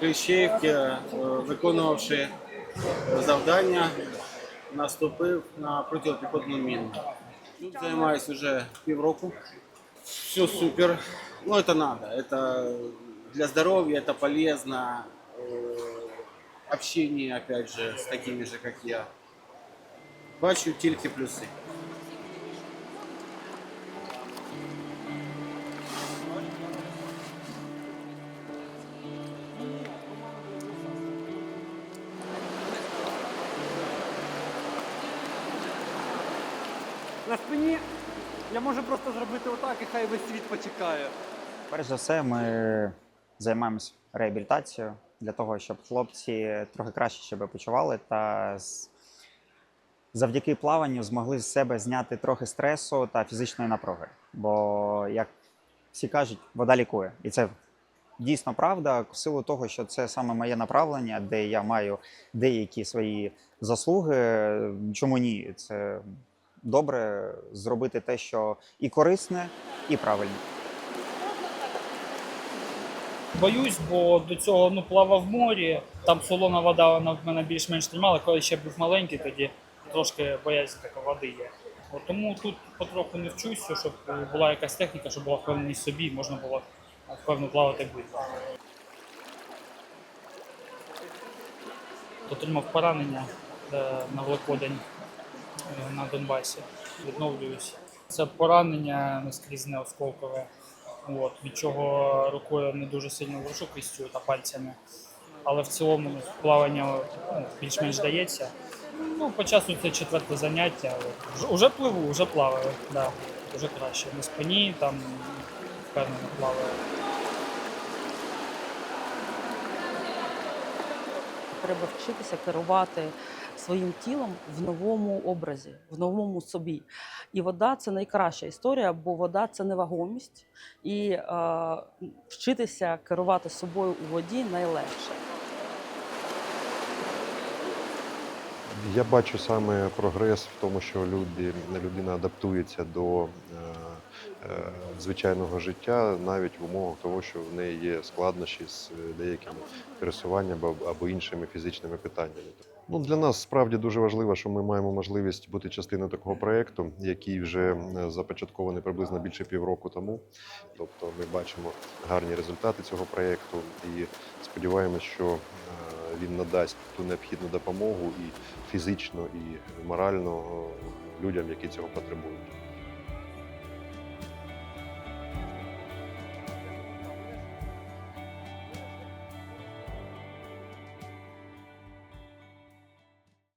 Кліщеївці, е, виконувавши завдання, наступив на протипіхотну міну. Тут займаюся вже півроку. Все супер. Ну, это надо. Это для здоровья, это полезно. Э, Общение, опять же, с такими же, как я. Бачу тільки плюси. На спині я можу просто зробити отак, і хай весь світ почекає. Перш за все, ми займаємось реабілітацією для того, щоб хлопці трохи краще себе почували та завдяки плаванню змогли з себе зняти трохи стресу та фізичної напруги. Бо, як всі кажуть, вода лікує. І це дійсно правда, в силу того, що це саме моє направлення, де я маю деякі свої заслуги. Чому ні? Це добре зробити те, що і корисне, і правильне. Боюсь, бо до цього ну, плавав в морі, там солона вода, вона в мене більш-менш тримала. Коли ще був маленький, тоді трошки боязнь така води є. От тому тут потроху не вчуся, щоб була якась техніка, щоб була впевненість собі, можна було впевнено плавати близько. Отримав поранення е, на Великодень е, на Донбасі. Відновлююсь. Це поранення наскрізне осколкове. От, від чого рукою не дуже сильно врушу кистю та пальцями. Але в цілому плавання ну, більш-менш дається. Ну, по часу це четверте заняття. От. Вже- пливу, вже плаваю, да. вже краще. На спині там впевнено плаваю. Треба вчитися керувати своїм тілом в новому образі, в новому собі. І вода це найкраща історія, бо вода це невагомість, і е, вчитися керувати собою у воді найлегше. Я бачу саме прогрес в тому, що люди, людина адаптується до е, звичайного життя навіть в умовах того, що в неї є складнощі з е, деякими пересуваннями або, іншими фізичними питаннями. Ну, для нас справді дуже важливо, що ми маємо можливість бути частиною такого проєкту, який вже е, започаткований приблизно більше півроку тому. Тобто ми бачимо гарні результати цього проєкту і сподіваємось, що е, він надасть ту необхідну допомогу і фізично, і морально е, людям, які цього потребують.